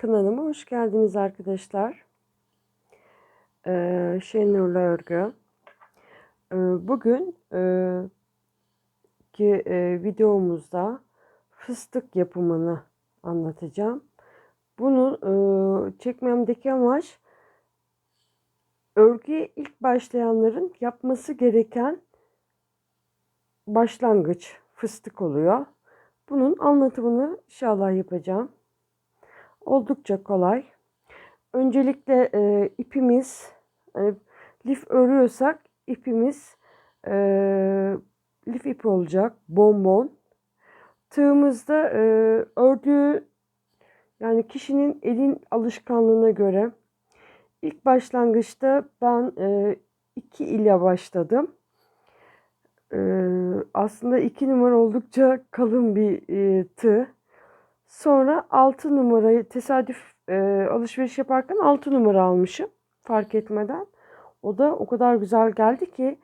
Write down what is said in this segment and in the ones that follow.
Kanalıma hoş geldiniz arkadaşlar. Ee, Şenur'la örgü. Ee, bugün e, ki e, videomuzda fıstık yapımını anlatacağım. Bunu e, çekmemdeki amaç örgüye ilk başlayanların yapması gereken başlangıç fıstık oluyor. Bunun anlatımını inşallah yapacağım. Oldukça kolay. Öncelikle e, ipimiz, hani lif örüyorsak ipimiz e, lif ip olacak, bonbon. Tığımızda e, ördüğü yani kişinin elin alışkanlığına göre ilk başlangıçta ben e, iki ile başladım. E, aslında iki numara oldukça kalın bir e, tığ. Sonra 6 numarayı tesadüf e, alışveriş yaparken 6 numara almışım fark etmeden. O da o kadar güzel geldi ki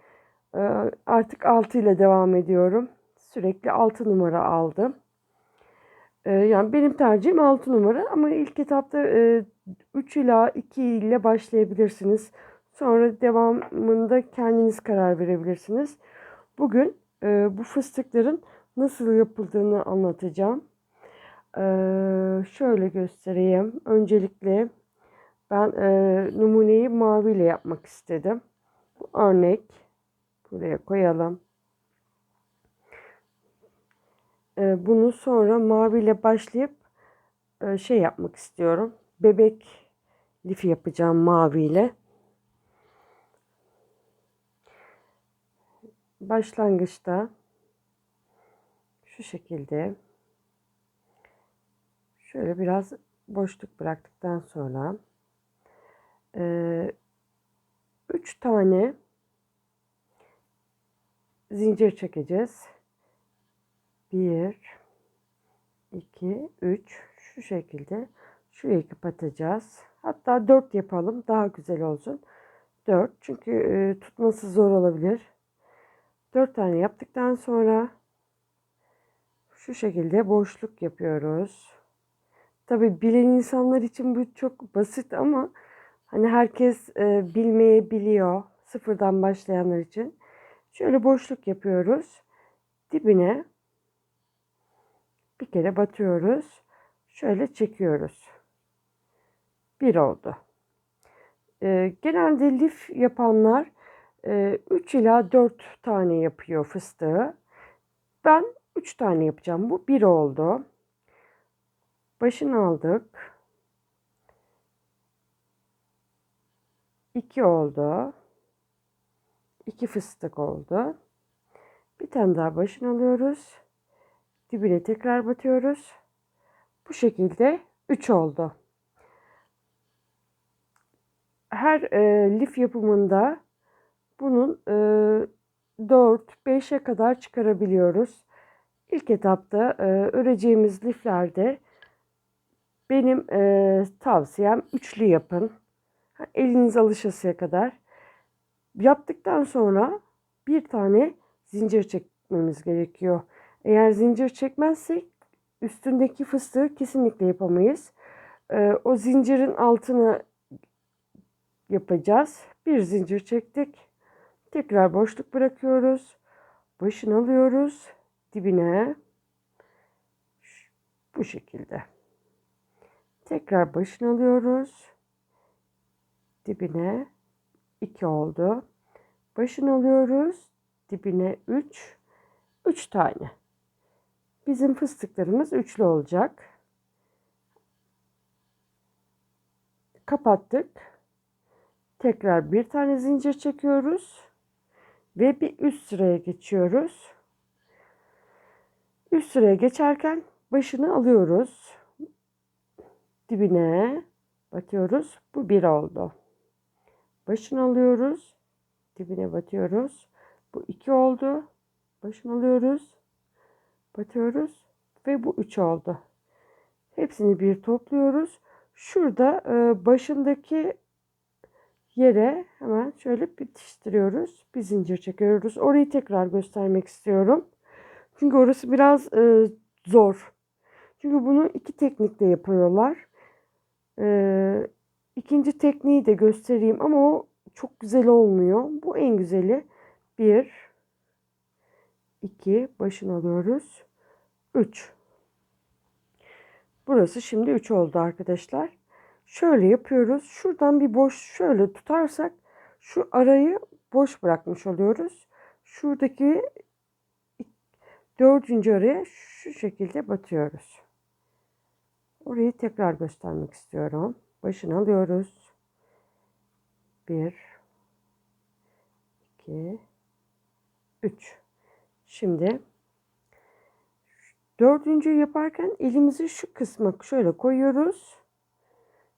e, artık 6 ile devam ediyorum. Sürekli 6 numara aldım. E, yani benim tercihim 6 numara ama ilk etapta e, 3 ila 2 ile başlayabilirsiniz. Sonra devamında kendiniz karar verebilirsiniz. Bugün e, bu fıstıkların nasıl yapıldığını anlatacağım. Ee, şöyle göstereyim. Öncelikle ben e, numuneyi maviyle yapmak istedim. Bu örnek buraya koyalım. Ee, bunu sonra maviyle başlayıp e, şey yapmak istiyorum. Bebek lifi yapacağım maviyle. Başlangıçta şu şekilde Şöyle biraz boşluk bıraktıktan sonra 3 tane zincir çekeceğiz. 1 2 3 şu şekilde şurayı kapatacağız. Hatta 4 yapalım daha güzel olsun. 4 çünkü tutması zor olabilir. 4 tane yaptıktan sonra şu şekilde boşluk yapıyoruz. Tabii bilen insanlar için bu çok basit ama hani herkes e, bilmeyebiliyor sıfırdan başlayanlar için. Şöyle boşluk yapıyoruz. Dibine bir kere batıyoruz. Şöyle çekiyoruz. Bir oldu. E, genelde lif yapanlar e, 3 ila 4 tane yapıyor fıstığı. Ben 3 tane yapacağım. Bu bir oldu. Başını aldık. 2 oldu. 2 fıstık oldu. Bir tane daha başını alıyoruz. Dibine tekrar batıyoruz. Bu şekilde 3 oldu. Her e, lif yapımında bunun e, 4-5'e kadar çıkarabiliyoruz. İlk etapta e, öreceğimiz liflerde benim e, tavsiyem üçlü yapın. Eliniz alışasıya kadar. Yaptıktan sonra bir tane zincir çekmemiz gerekiyor. Eğer zincir çekmezsek üstündeki fıstığı kesinlikle yapamayız. E, o zincirin altını yapacağız. Bir zincir çektik. Tekrar boşluk bırakıyoruz. Başını alıyoruz. Dibine. Bu şekilde. Tekrar başını alıyoruz. Dibine 2 oldu. Başını alıyoruz. Dibine 3. 3 tane. Bizim fıstıklarımız üçlü olacak. Kapattık. Tekrar bir tane zincir çekiyoruz. Ve bir üst sıraya geçiyoruz. Üst sıraya geçerken başını alıyoruz dibine batıyoruz. Bu bir oldu. Başını alıyoruz. Dibine batıyoruz. Bu iki oldu. Başını alıyoruz. Batıyoruz. Ve bu üç oldu. Hepsini bir topluyoruz. Şurada e, başındaki yere hemen şöyle bitiştiriyoruz. Bir zincir çekiyoruz. Orayı tekrar göstermek istiyorum. Çünkü orası biraz e, zor. Çünkü bunu iki teknikle yapıyorlar. Ee, ikinci tekniği de göstereyim ama o çok güzel olmuyor. Bu en güzeli. Bir, iki, başını alıyoruz. Üç. Burası şimdi 3 oldu arkadaşlar. Şöyle yapıyoruz. Şuradan bir boş şöyle tutarsak şu arayı boş bırakmış oluyoruz. Şuradaki dördüncü araya şu şekilde batıyoruz. Orayı tekrar göstermek istiyorum. Başını alıyoruz. Bir, iki, üç. Şimdi dördüncüyü yaparken elimizi şu kısma şöyle koyuyoruz.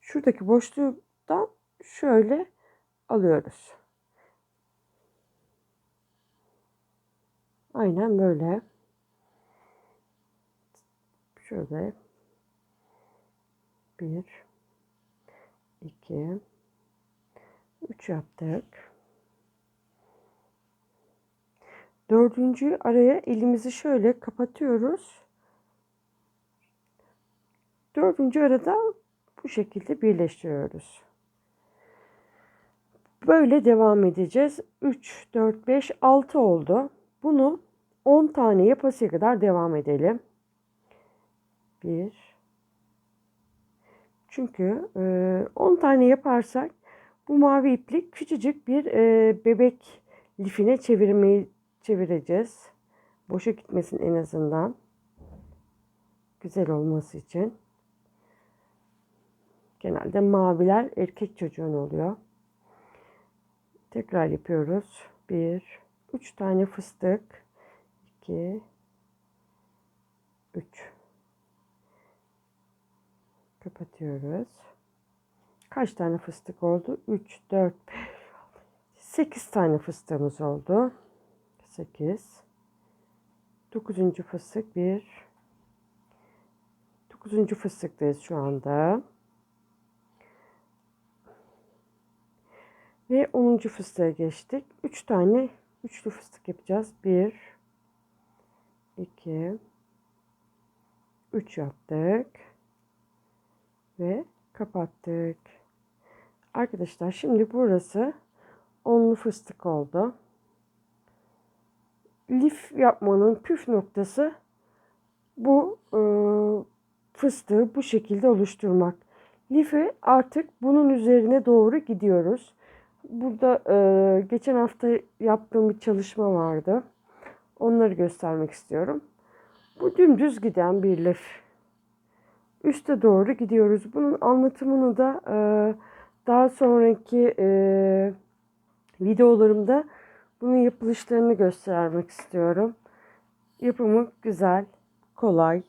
Şuradaki boşluktan şöyle alıyoruz. Aynen böyle. Şöyle. Bir. iki, Üç yaptık. Dördüncü araya elimizi şöyle kapatıyoruz. Dördüncü arada bu şekilde birleştiriyoruz. Böyle devam edeceğiz. 3, 4, 5, 6 oldu. Bunu 10 tane yapasıya kadar devam edelim. 1 Çünkü 10 tane yaparsak bu mavi iplik küçücük bir bebek lifine çevirmeyi çevireceğiz. Boşa gitmesin en azından. Güzel olması için. Genelde maviler erkek çocuğun oluyor. Tekrar yapıyoruz. 1 3 tane fıstık. 2 3 Kapatıyoruz. Kaç tane fıstık oldu? 3 4 5 8 tane fıstığımız oldu. 8 9. fıstık 1 9. fıstıktayız şu anda. Ve 10. fıstığa geçtik. 3 tane üçlü fıstık yapacağız. 1 2 3 yaptık. Ve kapattık. Arkadaşlar şimdi burası onlu fıstık oldu. Lif yapmanın püf noktası bu e, fıstığı bu şekilde oluşturmak. Lifi artık bunun üzerine doğru gidiyoruz. Burada e, geçen hafta yaptığım bir çalışma vardı. Onları göstermek istiyorum. Bu dümdüz giden bir lif. Üste doğru gidiyoruz. Bunun anlatımını da e, daha sonraki e, videolarımda bunun yapılışlarını göstermek istiyorum. Yapımı güzel, kolay.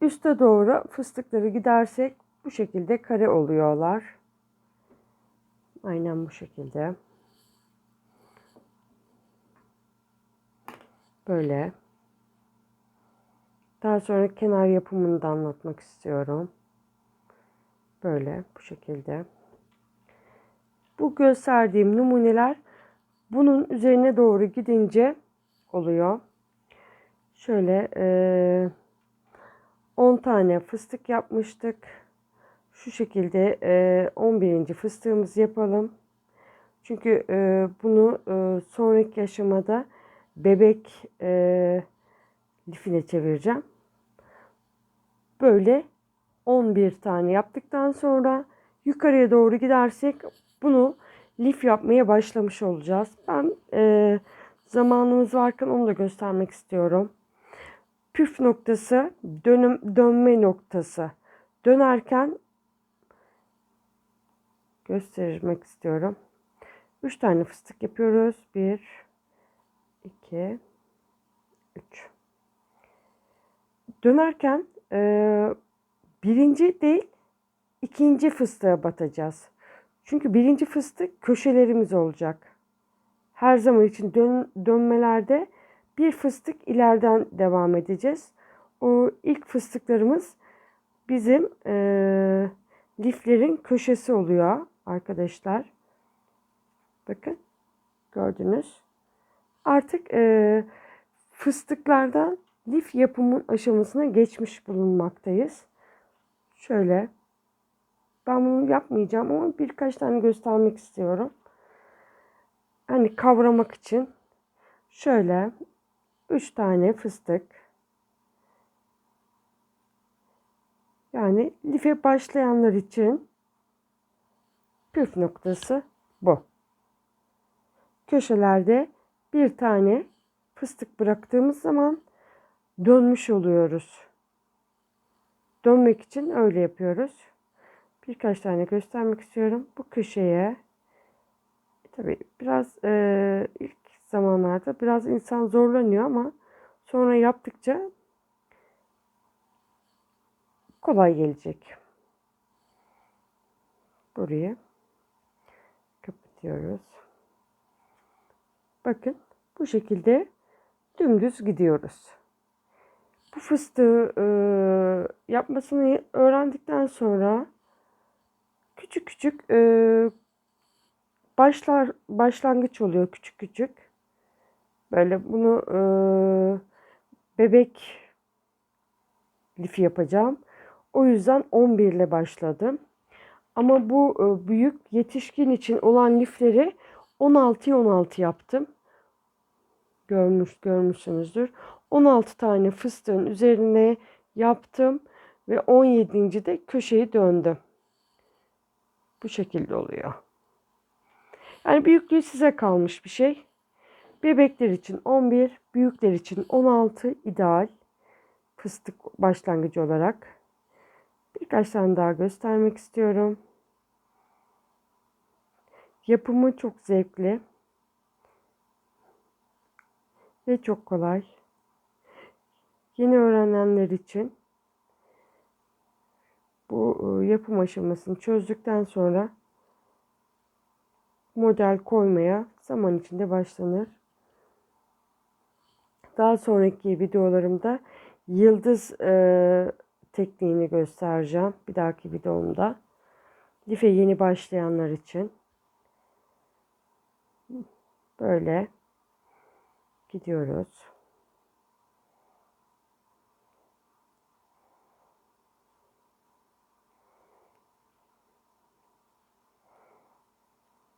Üste doğru fıstıkları gidersek bu şekilde kare oluyorlar. Aynen bu şekilde. Böyle. Daha sonra kenar yapımını da anlatmak istiyorum. Böyle bu şekilde. Bu gösterdiğim numuneler bunun üzerine doğru gidince oluyor. Şöyle e, 10 tane fıstık yapmıştık. Şu şekilde e, 11. fıstığımızı yapalım. Çünkü e, bunu e, sonraki aşamada bebek e, lifine çevireceğim. Böyle 11 tane yaptıktan sonra yukarıya doğru gidersek bunu lif yapmaya başlamış olacağız. Ben e, zamanımız varken onu da göstermek istiyorum. Püf noktası dönüm dönme noktası. Dönerken göstermek istiyorum. 3 tane fıstık yapıyoruz. 1 2 3 Dönerken e, birinci değil ikinci fıstığa batacağız. Çünkü birinci fıstık köşelerimiz olacak. Her zaman için dön, dönmelerde bir fıstık ileriden devam edeceğiz. O ilk fıstıklarımız bizim e, liflerin köşesi oluyor arkadaşlar. Bakın gördünüz. Artık e, fıstıklardan lif yapımın aşamasına geçmiş bulunmaktayız. Şöyle Ben bunu yapmayacağım ama birkaç tane göstermek istiyorum. Hani kavramak için şöyle 3 tane fıstık yani life başlayanlar için püf noktası bu. Köşelerde bir tane fıstık bıraktığımız zaman dönmüş oluyoruz. Dönmek için öyle yapıyoruz. Birkaç tane göstermek istiyorum. Bu köşeye tabii biraz e, ilk zamanlarda biraz insan zorlanıyor ama sonra yaptıkça kolay gelecek. Burayı kapatıyoruz. Bakın bu şekilde dümdüz gidiyoruz. Bu fıstığı e, yapmasını öğrendikten sonra küçük küçük e, başlar başlangıç oluyor küçük küçük. Böyle bunu e, bebek lifi yapacağım. O yüzden 11 ile başladım. Ama bu e, büyük yetişkin için olan lifleri 16'ya 16 yaptım. Görmüş görmüşsünüzdür. 16 tane fıstığın üzerine yaptım ve 17. de köşeyi döndüm. Bu şekilde oluyor. Yani büyüklüğü size kalmış bir şey. Bebekler için 11, büyükler için 16 ideal fıstık başlangıcı olarak. Birkaç tane daha göstermek istiyorum. Yapımı çok zevkli ve çok kolay. Yeni öğrenenler için bu e, yapım aşamasını çözdükten sonra model koymaya zaman içinde başlanır. Daha sonraki videolarımda yıldız e, tekniğini göstereceğim. Bir dahaki videomda. Life yeni başlayanlar için. Böyle gidiyoruz.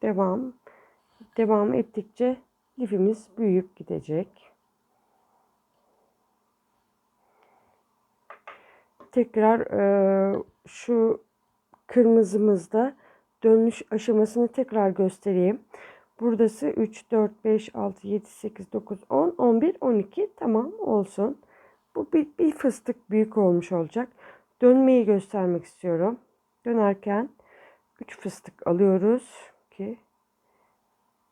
Devam. Devam ettikçe lifimiz büyüyüp gidecek. Tekrar e, şu kırmızımızda dönüş aşamasını tekrar göstereyim. Buradası 3, 4, 5, 6, 7, 8, 9, 10, 11, 12. Tamam olsun. Bu bir, bir fıstık büyük olmuş olacak. Dönmeyi göstermek istiyorum. Dönerken 3 fıstık alıyoruz. 2,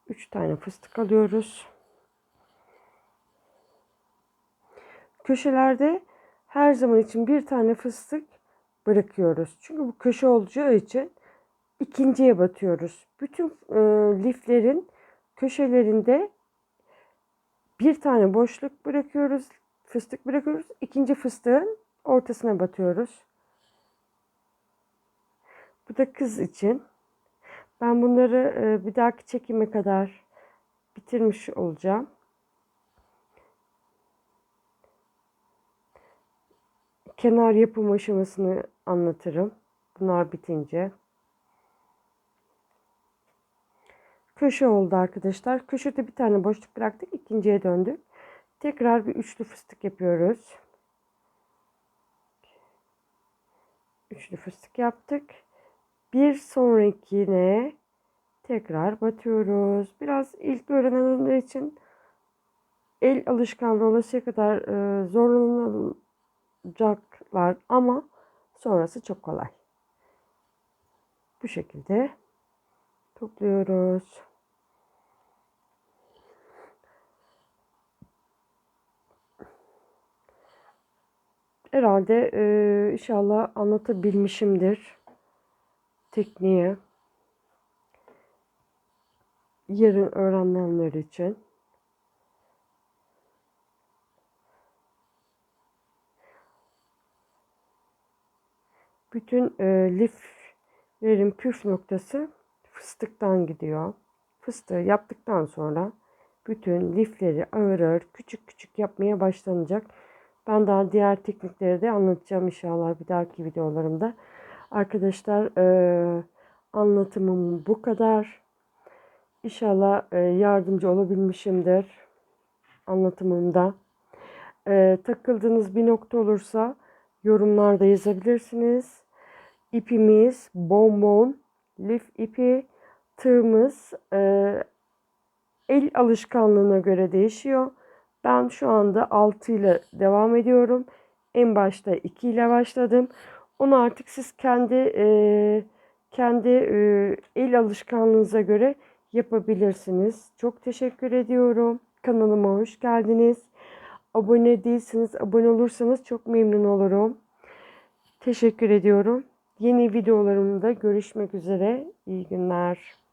3 tane fıstık alıyoruz. Köşelerde her zaman için bir tane fıstık bırakıyoruz. Çünkü bu köşe olacağı için ikinciye batıyoruz. Bütün e, liflerin köşelerinde bir tane boşluk bırakıyoruz. Fıstık bırakıyoruz. İkinci fıstığın ortasına batıyoruz. Bu da kız için. Ben bunları e, bir dahaki çekime kadar bitirmiş olacağım. Kenar yapım aşamasını anlatırım. Bunlar bitince. Köşe oldu arkadaşlar. Köşede bir tane boşluk bıraktık. ikinciye döndük. Tekrar bir üçlü fıstık yapıyoruz. Üçlü fıstık yaptık. Bir sonrakine tekrar batıyoruz. Biraz ilk öğrenenler için el alışkanlığı olasıya kadar e, zorlanacaklar ama sonrası çok kolay. Bu şekilde topluyoruz. Herhalde e, inşallah anlatabilmişimdir tekniği. Yarın öğrenenler için. Bütün e, liflerin püf noktası fıstıktan gidiyor. Fıstığı yaptıktan sonra bütün lifleri ağır ağır küçük küçük yapmaya başlanacak. Ben daha diğer teknikleri de anlatacağım inşallah bir dahaki videolarımda. Arkadaşlar e, anlatımım bu kadar. İnşallah e, yardımcı olabilmişimdir anlatımımda. E, takıldığınız bir nokta olursa yorumlarda yazabilirsiniz. İpimiz bonbon, lif ipi, tığımız e, el alışkanlığına göre değişiyor. Ben şu anda 6 ile devam ediyorum. En başta 2 ile başladım. Onu artık siz kendi e, kendi e, el alışkanlığınıza göre yapabilirsiniz. Çok teşekkür ediyorum. Kanalıma hoş geldiniz. Abone değilsiniz, abone olursanız çok memnun olurum. Teşekkür ediyorum. Yeni videolarımda görüşmek üzere. İyi günler.